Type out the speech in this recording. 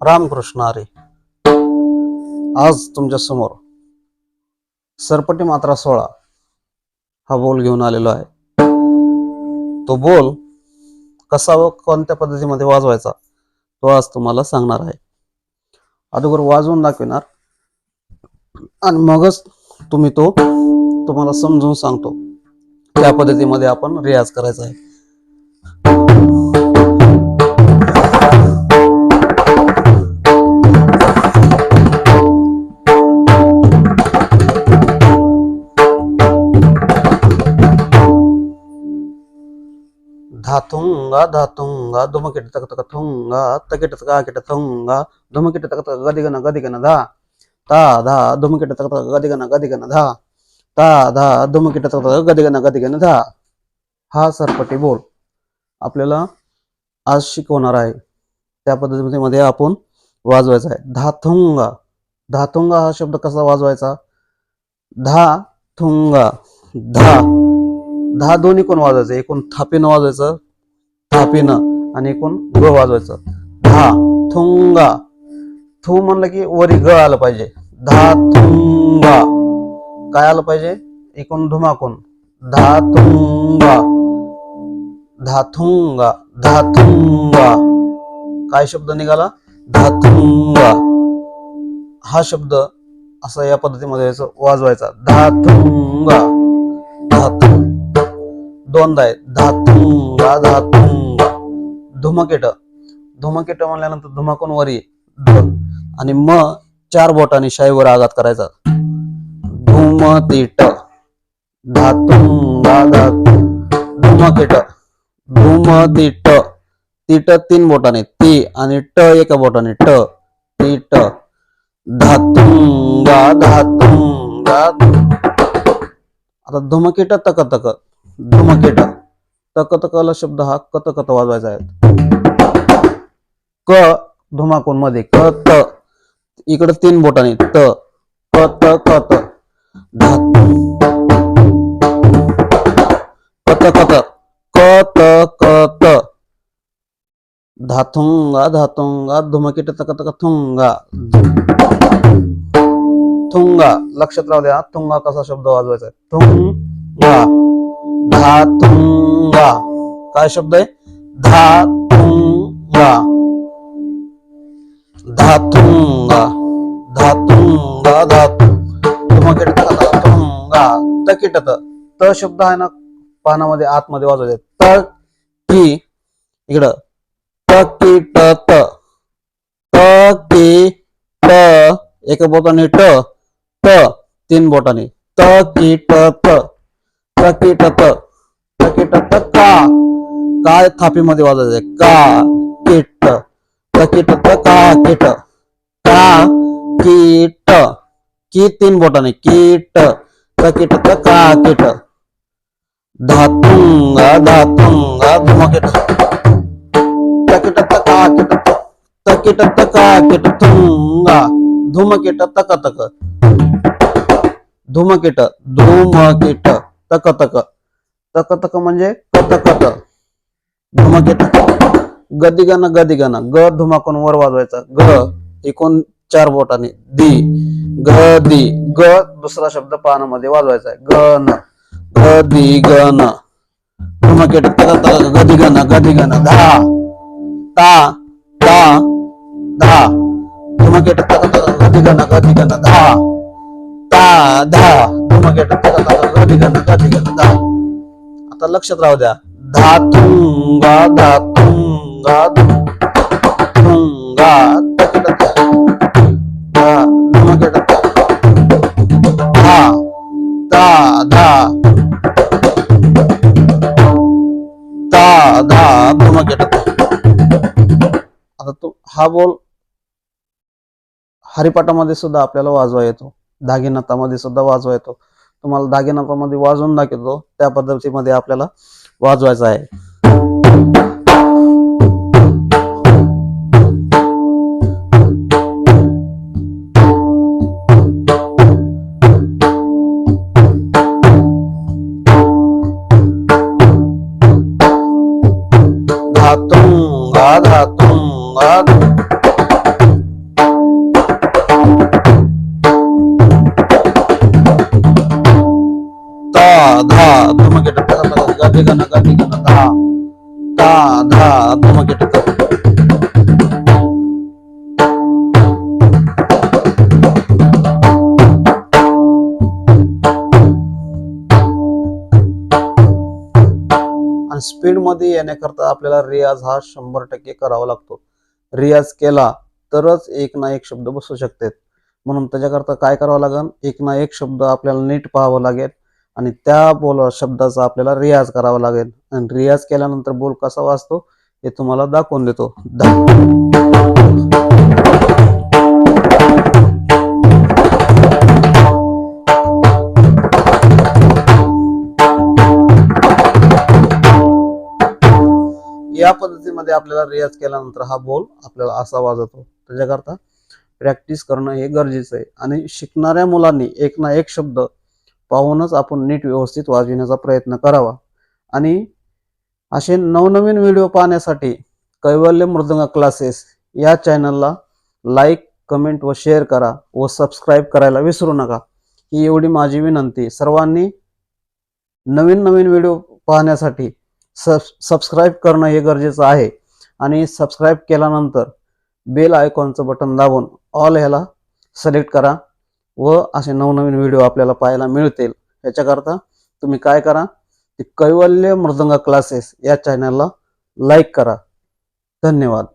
रामकृष्ण अरे आज तुमच्यासमोर सरपटी मात्रा सोळा हा बोल घेऊन आलेलो आहे. तो बोल कसा व कोणत्या पद्धतीमध्ये वाजवायचा तो आज तुम्हाला सांगणार आहे. अगोदर वाजवून दाखविणार. आणि मगच तुम्ही तो तुम्हाला समजून सांगतो. त्या पद्धतीमध्ये आपण रियाज करायचा आहे. धातुंगा धातुंगा धुमकिट तक तक थुंगा तकिट तका किट थुंगा धुमकिट तक तक गदिगन गदिगन धा। ता धा धुमकिट तक तक गदिगन गदिगन धा। ता धा धुमकिट तक तक गदिगन गदिगन धा। हा सरपटी बोल. आपल्याला आज शिकवणार आहे. त्या पद्धतीमध्ये आपण वाजवायचा आहे. धाथुंगा धातुंगा हा शब्द कसा वाजवायचा? धा थुंगा. धा. धा दोन्ही कोण वाजवायचं? एकूण थापीनं वाजायचं वाजवायचं पिणं आणि एकूण ग वाजवायचं. धा थुंगा. थू म्हणलं की वरी ग आलं पाहिजे. धा थुंगा. काय आलं पाहिजे? एकूण धुमाकून धा थुंगा. धाथुंगा धाथुंगा काय शब्द निघाला? धाथुंगा हा शब्द असा या पद्धतीमध्ये वाजवायचा. धाथुंगा धातु दोनदा आहे. धातुंगा धातुंगा धुमकेट. धुमकेट म्हणल्यानंतर धुमाकून वरी दोन आणि म चार बोटाने शाईवर आघात करायचा. धुमतीट. धातुम धातु धुमकेट. धुमतीट. तीट तीन बोटाने. ती आणि ट एका बोटाने. ट तीट. धातुंगा धातुंगा आता धुमकेट तक तक धुमकेट. तक तकला शब्द हा कत कत वाजवायचा आहे. क धुमाकून मध्ये क त. इकडे तीन बोटाने त क त क त. कत कत क त. क त धातुंगा धातुंगा धुमकेट तक तक थुंगा. थुंगा. लक्षात राहू द्या थुंगा कसा शब्द वाजवायचा थुंगा. धातुंगा. काय शब्द आहे? धातुंगा. धातुंगा धातुंगा धातु. धुमकेट तक तक थुंगा त शब्द आहे ना पानामध्ये आतमध्ये वाजवायचे त की इकडं. तकिट त त की त एका बोटाने ट त तीन बोटाने. त की त त त का? काय थापीमध्ये वाजायचे का? किट त की का किट का कीट की तीन बोटाने कीट त की ट का किट धातुंग धातुंग धुमकिट तकिट त का किट त तकिट त का किट थुंगा धूमकेट तक तक धूमकेट धूमकेट तक तक तक तक म्हणजे कत कत धूमकेट गदी गाणं गदी गदिगन ग धुमाकून वर वाजवायचा. ग एकूण चार बोटाने. दी ग दी. ग दुसरा शब्द पानामध्ये वाजवायचा आहे. गन ग दी गन धुमकेट गदी गण गदिगन गण. धा. ता ता धा. धुमकेट गदी गण गदी गण. धा. ता धा. धुमकेट गदी गण गदी गण. धा. आता लक्षात राहू द्या. धातुंगा धातुंगा धुंगा धा धा धा धा आता तो हा बोल हरिपाठामध्ये सुद्धा आपल्याला वाजवा येतो. दागिनाथामध्ये सुद्धा वाजवा येतो. तुम्हाला दागिनाथामध्ये वाजवून दाखवतो. त्या पद्धतीमध्ये आपल्याला वाजवायचा आहे. धा धा धूमकेट गदी गण गदी गण धा आणि स्पीडमध्ये येण्याकरता आपल्याला रियाज हा शंभर टक्के करावा लागतो. रियाज केला तरच एक ना एक शब्द बसू शकतात. म्हणून त्याच्याकरता काय करावं लागेल एक ना एक शब्द आपल्याला नीट पाहावं लागेल. आणि त्या बोल शब्दाचा आपल्याला रियाज करावा लागेल. आणि रियाज केल्यानंतर बोल कसा वाचतो हे तुम्हाला दाखवून देतो. दा- या पद्धतीमध्ये आपल्याला रियाज केल्यानंतर हा बोल आपल्याला असा वाजवतो त्याच्याकरता प्रॅक्टिस करणं हे गरजेचं आहे. आणि शिकणाऱ्या मुलांनी एक ना एक शब्द पाहूनच आपण नीट व्यवस्थित वाजविण्याचा प्रयत्न करावा. आणि असे नवनवीन व्हिडिओ पाहण्यासाठी कैवल्य मृदंग क्लासेस या चॅनलला लाईक कमेंट व शेअर करा व सबस्क्राईब करायला विसरू नका. ही एवढी माझी विनंती. सर्वांनी नवीन नवीन व्हिडिओ पाहण्यासाठी सब सबस्क्राईब करणं हे गरजेचं आहे. आणि सबस्क्राईब केल्यानंतर बेल आयकॉनचं बटन दाबून ऑल ह्याला सिलेक्ट करा. व असे नवनवीन व्हिडिओ आपल्याला पाहायला मिळतील. याच्याकरता तुम्ही काय करा ते कैवल्य मृदंग क्लासेस या चॅनलला लाईक करा. धन्यवाद.